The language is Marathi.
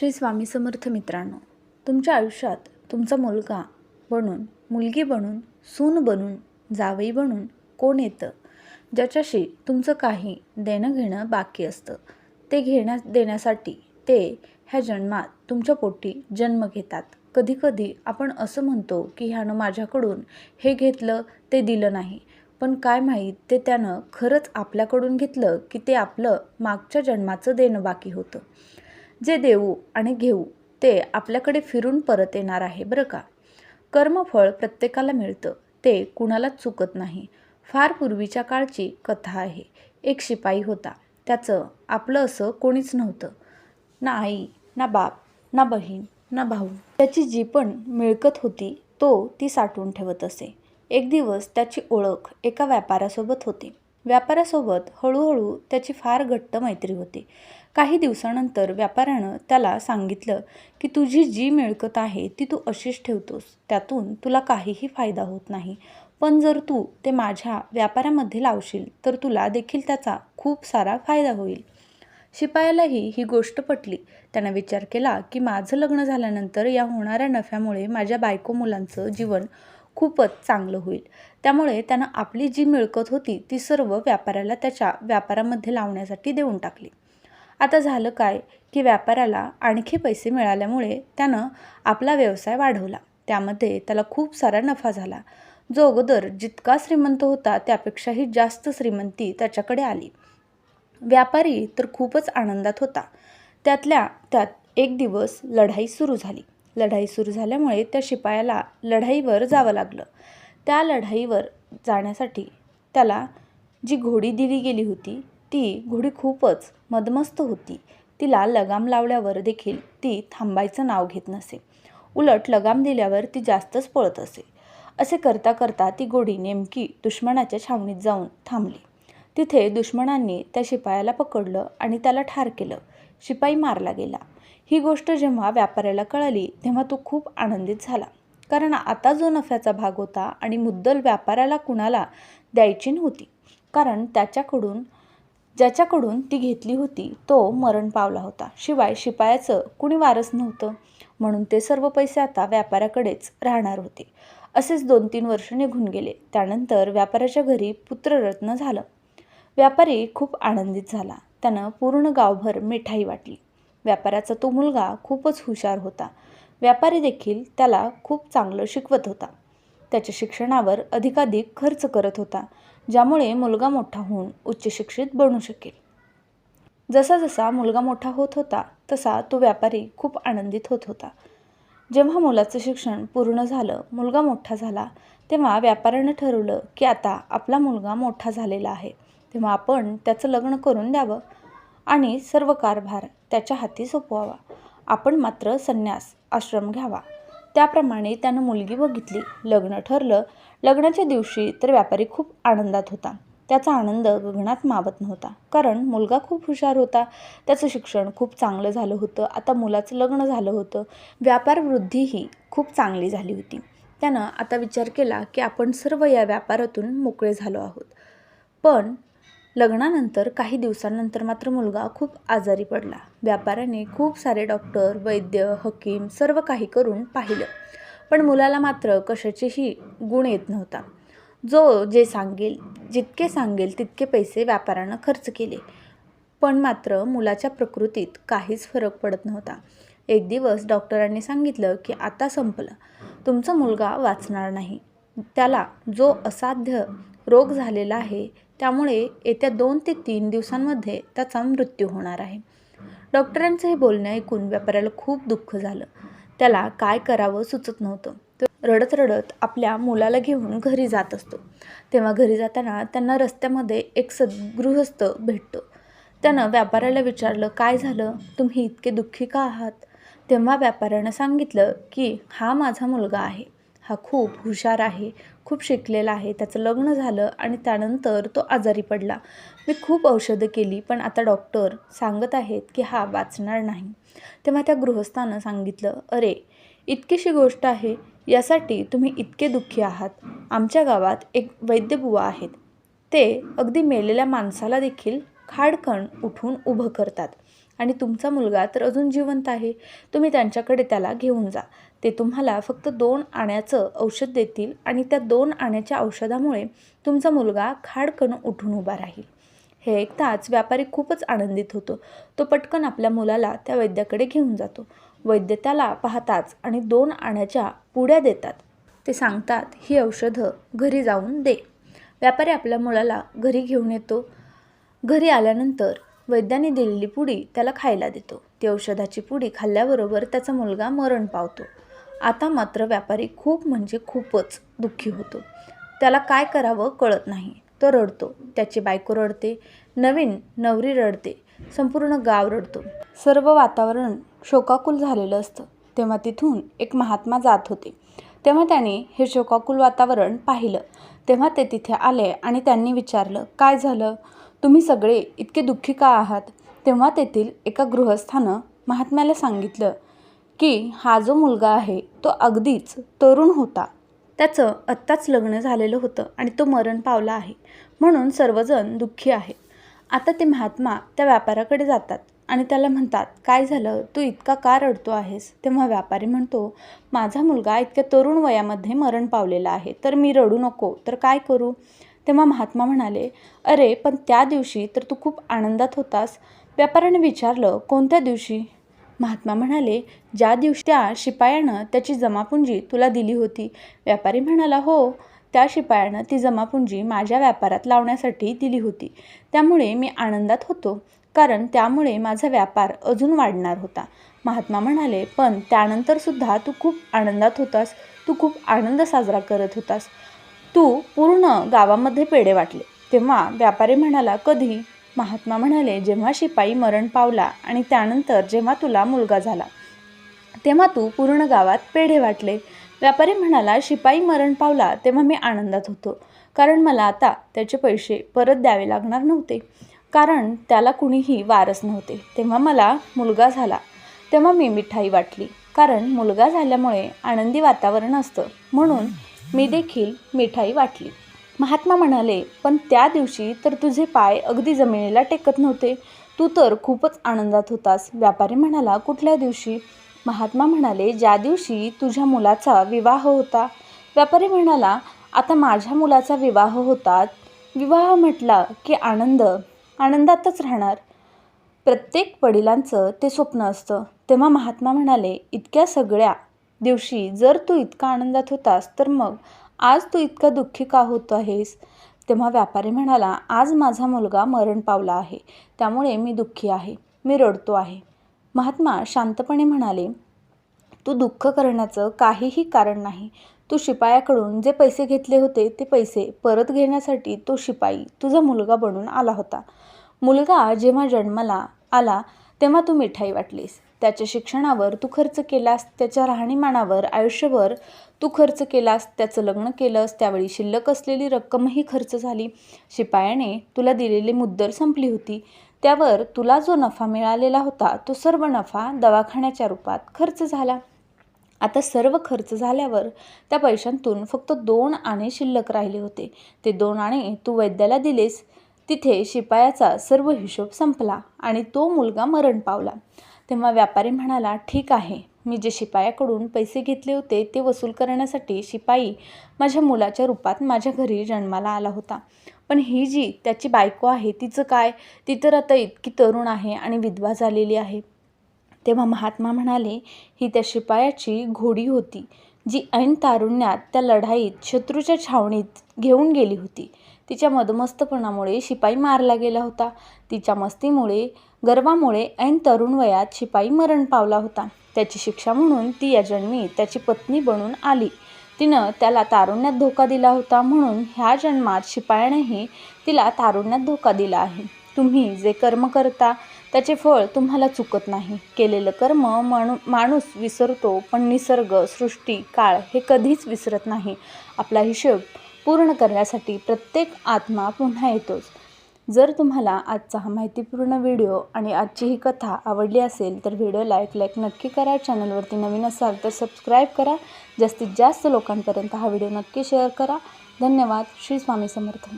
श्री स्वामी समर्थ मित्रांनो तुमच्या आयुष्यात तुमचा मुलगा बनून मुलगी बनून सून बनून जावई बनून कोण येतं? ज्याच्याशी तुमचं काही देणं घेणं बाकी असतं. ते घेण्या देण्यासाठी ते ह्या जन्मात तुमच्या पोटी जन्म घेतात. कधीकधी आपण असं म्हणतो की ह्यानं माझ्याकडून हे घेतलं ते दिलं नाही. पण काय माहीत ते त्यानं खरंच आपल्याकडून घेतलं की ते आपलं मागच्या जन्माचं देणं बाकी होतं. जे देऊ आणि घेऊ ते आपल्याकडे फिरून परत येणार आहे बरं का? कर्मफळ प्रत्येकाला मिळतं ते कुणालाच चुकत नाही. फार पूर्वीच्या काळची कथा आहे. एक शिपाई होता. त्याचं आपलं असं कोणीच नव्हतं. ना आई ना बाप ना बहीण ना भाऊ. त्याची जी पण मिळकत होती तो ती साठवून ठेवत असे. एक दिवस त्याची ओळख एका व्यापाऱ्यासोबत होती. व्यापाऱ्यासोबत हळूहळू त्याची फार घट्ट मैत्री होती. काही दिवसानंतर व्यापाऱ्यानं त्याला सांगितलं की तुझी जी मिळकत आहे ती तू अशीच ठेवतोस. त्यातून तुला काहीही फायदा होत नाही. पण जर तू ते माझ्या व्यापारामध्ये लावशील तर तुला देखील त्याचा खूप सारा फायदा होईल. शिपायालाही ही गोष्ट पटली. त्यानं विचार केला की माझं लग्न झाल्यानंतर या होणाऱ्या नफ्यामुळे माझ्या बायको मुलांचं जीवन खूपच चांगलं होईल. त्यामुळे त्यानं आपली जी मिळकत होती ती सर्व व्यापाऱ्याला त्याच्या व्यापारामध्ये लावण्यासाठी देऊन टाकली. आता झालं काय की व्यापाऱ्याला आणखी पैसे मिळाल्यामुळे त्यानं आपला व्यवसाय वाढवला. त्यामध्ये त्याला खूप सारा नफा झाला. जो अगोदर जितका श्रीमंत होता त्यापेक्षाही जास्त श्रीमंती त्याच्याकडे आली. व्यापारी तर खूपच आनंदात होता. त्यातल्या त्यात एक दिवस लढाई सुरू झाली. लढाई सुरू झाल्यामुळे त्या शिपायाला लढाईवर जावं लागलं. त्या लढाईवर जाण्यासाठी त्याला जी घोडी दिली गेली होती ती घोडी खूपच मदमस्त होती. तिला लगाम लावल्यावर देखील ती थांबायचं नाव घेत नसे. उलट लगाम दिल्यावर ती जास्तच पळत असे. असे करता करता ती घोडी नेमकी दुश्मनाच्या छावणीत जाऊन थांबली. तिथे दुश्मनांनी त्या शिपायाला पकडलं आणि त्याला ठार केलं. शिपाई मारला गेला. ही गोष्ट जेव्हा व्यापाऱ्याला कळाली तेव्हा तो खूप आनंदित झाला. कारण आता जो नफ्याचा भाग होता आणि मुद्दल व्यापाऱ्याला कुणाला द्यायची नव्हती कारण त्याच्याकडून ज्याच्याकडून ती घेतली होती तो मरण पावला होता. शिवाय शिपायाचं कुणी वारस नव्हतं. म्हणून ते सर्व पैसे आता व्यापाऱ्याकडेच राहणार होते. असेच दोन तीन वर्ष निघून गेले. त्यानंतर व्यापाऱ्याच्या घरी पुत्ररत्न झालं. व्यापारी खूप आनंदित झाला. त्यानं पूर्ण गावभर मिठाई वाटली. व्यापाऱ्याचा तो मुलगा खूपच हुशार होता. व्यापारी देखील त्याला खूप चांगलं शिकवत होता. त्याच्या शिक्षणावर अधिकाधिक खर्च करत होता ज्यामुळे मुलगा मोठा होऊन उच्च शिक्षित बनू शकेल. जसा जसा मुलगा मोठा होत होता तसा तो व्यापारी खूप आनंदित होत होता. जेव्हा मुलाचं शिक्षण पूर्ण झालं मुलगा मोठा झाला तेव्हा व्यापाऱ्यानं ठरवलं की आता आपला मुलगा मोठा झालेला आहे. तेव्हा आपण त्याचं लग्न करून द्यावं. आणि सर्व कारभार त्याच्या हाती सोपवावा. आपण मात्र संन्यास आश्रम घ्यावा. त्याप्रमाणे त्यानं मुलगी बघितली लग्न ठरलं. लग्नाच्या दिवशी तर व्यापारी खूप आनंदात होता. त्याचा आनंद गगनात मावत नव्हता. कारण मुलगा खूप हुशार होता. त्याचं शिक्षण खूप चांगलं झालं होतं. आता मुलाचं लग्न झालं होतं. व्यापार वृद्धीही खूप चांगली झाली होती. त्यानं आता विचार केला की आपण सर्व या व्यापारातून मोकळे झालो आहोत. पण लग्नानंतर काही दिवसांनंतर मात्र मुलगा खूप आजारी पडला. व्यापाऱ्याने खूप सारे डॉक्टर वैद्य हकीम सर्व काही करून पाहिलं. पण मुलाला मात्र कशाचेही गुण येत नव्हता. जो जे सांगेल जितके सांगेल तितके पैसे व्यापाऱ्यानं खर्च केले. पण मात्र मुलाच्या प्रकृतीत काहीच फरक पडत नव्हता. एक दिवस डॉक्टरांनी सांगितलं की आता संपलं. तुमचा मुलगा वाचणार नाही. त्याला जो असाध्य रोग झालेला आहे त्यामुळे येत्या दोन ते तीन दिवसांमध्ये त्याचा मृत्यू होणार आहे. डॉक्टरांचं हे बोलणं ऐकून व्यापाऱ्याला खूप दुःख झालं. त्याला काय करावं सुचत नव्हतं. तो रडत रडत आपल्या मुलाला घेऊन घरी जात असतो. तेव्हा घरी जाताना त्यांना रस्त्यामध्ये एक सद्गृहस्थ भेटतो. त्यानं व्यापाऱ्याला विचारलं काय झालं? तुम्ही इतके दुःखी का आहात? तेव्हा व्यापाऱ्यानं सांगितलं की हा माझा मुलगा आहे. हा खूप हुशार आहे. खूप शिकलेला आहे. त्याचं लग्न झालं आणि त्यानंतर तो आजारी पडला. मी खूप औषधं केली पण आता डॉक्टर सांगत आहेत की हा वाचणार नाही. तेव्हा त्या गृहस्थानं सांगितलं अरे इतकीशी गोष्ट आहे यासाठी तुम्ही इतके दुःखी आहात. आमच्या गावात एक वैद्यबुवा आहेत. ते अगदी मेलेल्या माणसाला देखील खाडकण उठून उभं करतात. आणि तुमचा मुलगा तर अजून जिवंत आहे. तुम्ही त्यांच्याकडे त्याला घेऊन जा. ते तुम्हाला फक्त दोन आण्याचं औषध देतील आणि त्या दोन आण्याच्या औषधामुळे तुमचा मुलगा खाडकन उठून उभा राहील. हे ऐकताच व्यापारी खूपच आनंदित होतो. तो पटकन आपल्या मुलाला त्या वैद्याकडे घेऊन जातो. वैद्य त्याला पाहताच आणि दोन आण्याच्या पुड्या देतात. ते सांगतात ही औषधं घरी जाऊन दे. व्यापारी आपल्या मुलाला घरी घेऊन येतो. घरी आल्यानंतर वैद्याने दिलेली पुडी त्याला खायला देतो. ती औषधाची पुडी खाल्ल्याबरोबर त्याचा मुलगा मरण पावतो. आता मात्र व्यापारी खूप म्हणजे खूपच दुःखी होतो. त्याला काय करावं कळत नाही. तो रडतो. त्याची बायको रडते. नवीन नवरी रडते. संपूर्ण गाव रडतो. सर्व वातावरण शोकाकुल झालेलं असतं. तेव्हा तिथून एक महात्मा जात होते. तेव्हा त्याने हे शोकाकुल वातावरण पाहिलं. तेव्हा ते तिथे आले आणि त्यांनी विचारलं काय झालं? तुम्ही सगळे इतके दुःखी का आहात? तेव्हा तेथील एका गृहस्थानं महात्म्याला सांगितलं की हा जो मुलगा आहे तो अगदीच तरुण होता. त्याचं आत्ताच लग्न झालेलं होतं आणि तो मरण पावला आहे. म्हणून सर्वजण दुःखी आहे. आता ते महात्मा त्या व्यापाराकडे जातात आणि त्याला म्हणतात काय झालं? तू इतका का रडतो आहेस? तेव्हा व्यापारी म्हणतो माझा मुलगा इतक्या तरुण वयामध्ये मरण पावलेला आहे. तर मी रडू नको. तर काय करू? तेव्हा महात्मा म्हणाले अरे पण त्या दिवशी तर तू खूप आनंदात होतास. व्यापाऱ्याने विचारलं कोणत्या दिवशी? महात्मा म्हणाले ज्या दिवशी त्या शिपायानं त्याची जमापुंजी तुला दिली होती. व्यापारी म्हणाला हो त्या शिपायानं ती जमापुंजी माझ्या व्यापारात लावण्यासाठी दिली होती. त्यामुळे मी आनंदात होतो कारण त्यामुळे माझा व्यापार अजून वाढणार होता. महात्मा म्हणाले पण त्यानंतरसुद्धा तू खूप आनंदात होतास. तू खूप आनंद साजरा करत होतास. तू पूर्ण गावामध्ये पेढे वाटले. तेव्हा व्यापारी म्हणाला कधी? महात्मा म्हणाले जेव्हा शिपाई मरण पावला आणि त्यानंतर जेव्हा तुला मुलगा झाला तेव्हा तू पूर्ण गावात पेढे वाटले. व्यापारी म्हणाला शिपाई मरण पावला तेव्हा मी आनंदात होतो कारण मला आता त्याचे पैसे परत द्यावे लागणार नव्हते कारण त्याला कुणीही वारस नव्हते. तेव्हा मला मुलगा झाला तेव्हा मी मिठाई वाटली कारण मुलगा झाल्यामुळे आनंदी वातावरण असतं. म्हणून मी देखील मिठाई वाटली. महात्मा म्हणाले पण त्या दिवशी तर तुझे पाय अगदी जमिनीला टेकत नव्हते. तू तर खूपच आनंदात होतास. व्यापारी म्हणाला कुठल्या दिवशी? महात्मा म्हणाले ज्या दिवशी तुझ्या मुलाचा विवाह होता. व्यापारी म्हणाला आता माझ्या मुलाचा विवाह होता. विवाह म्हटला की आनंद आनंदातच राहणार. प्रत्येक वडिलांचं ते स्वप्न असतं. तेव्हा महात्मा म्हणाले इतक्या सगळ्या दिवशी जर तू इतका आनंदात होतास तर मग आज तू इतका दुःखी का होत आहेस? तेव्हा व्यापारी म्हणाला आज माझा मुलगा मरण पावला आहे. त्यामुळे मी दुःखी आहे. मी रडतो आहे. महात्मा शांतपणे म्हणाले तू दुःख करण्याचं काहीही कारण नाही. तू शिपायाकडून जे पैसे घेतले होते ते पैसे परत घेण्यासाठी तो शिपाई तुझा मुलगा बनून आला होता. मुलगा जेव्हा जन्माला आला तेव्हा तू मिठाई वाटलीस. त्याच्या शिक्षणावर तू खर्च केलास त्याच्या राहणीमानावर आयुष्यभर तू खर्च केलास त्याचं लग्न केलंस त्यावेळी शिल्लक असलेली रक्कमही खर्च झाली. शिपायाने तुला दिलेली मुद्दल संपली होती. त्यावर तुला जो नफा मिळालेला होता तो सर्व नफा दवाखान्याच्या रूपात खर्च झाला. आता सर्व खर्च झाल्यावर त्या पैशांतून फक्त दोन आणे शिल्लक राहिले होते. ते दोन आणे तू वैद्याला दिलेस तिथे शिपायाचा सर्व हिशोब संपला आणि तो मुलगा मरण पावला. तेव्हा व्यापारी म्हणाला ठीक आहे. मी जे शिपायाकडून पैसे घेतले होते ते वसूल करण्यासाठी शिपाई माझ्या मुलाच्या रूपात माझ्या घरी जन्माला आला होता. पण ही जी त्याची बायको आहे तिचं काय? ती तर आता इतकी तरुण आहे आणि विधवा झालेली आहे. तेव्हा महात्मा म्हणाले ही त्या शिपायाची घोडी होती जी ऐन तारुण्यात त्या लढाईत शत्रूच्या छावणीत घेऊन गेली होती. तिच्या मदमस्तपणामुळे शिपाई मारला गेला होता. तिच्या मस्तीमुळे गर्वामुळे ऐन तरुण वयात शिपाई मरण पावला होता. त्याची शिक्षा म्हणून ती या जन्मी त्याची पत्नी बनून आली. तिनं त्याला तारुण्यात धोका दिला होता म्हणून ह्या जन्मात शिपायानेही तिला तारुण्यात धोका दिला आहे. तुम्ही जे कर्म करता त्याचे फळ तुम्हाला चुकत नाही. केलेलं कर्म माणू माणूस विसरतो पण निसर्ग सृष्टी काळ हे कधीच विसरत नाही. आपला हिशोब पूर्ण करण्यासाठी प्रत्येक आत्मा पुन्हा येतोच. जर तुम्हाला आजचा हा माहितीपूर्ण व्हिडिओ आणि आजची ही कथा आवडली असेल तर व्हिडिओ लाईक लाईक नक्की करा. चॅनलवरती नवीन असाल तर सबस्क्राईब करा. जास्तीत जास्त लोकांपर्यंत हा व्हिडिओ नक्की शेअर करा. धन्यवाद. श्री स्वामी समर्थ.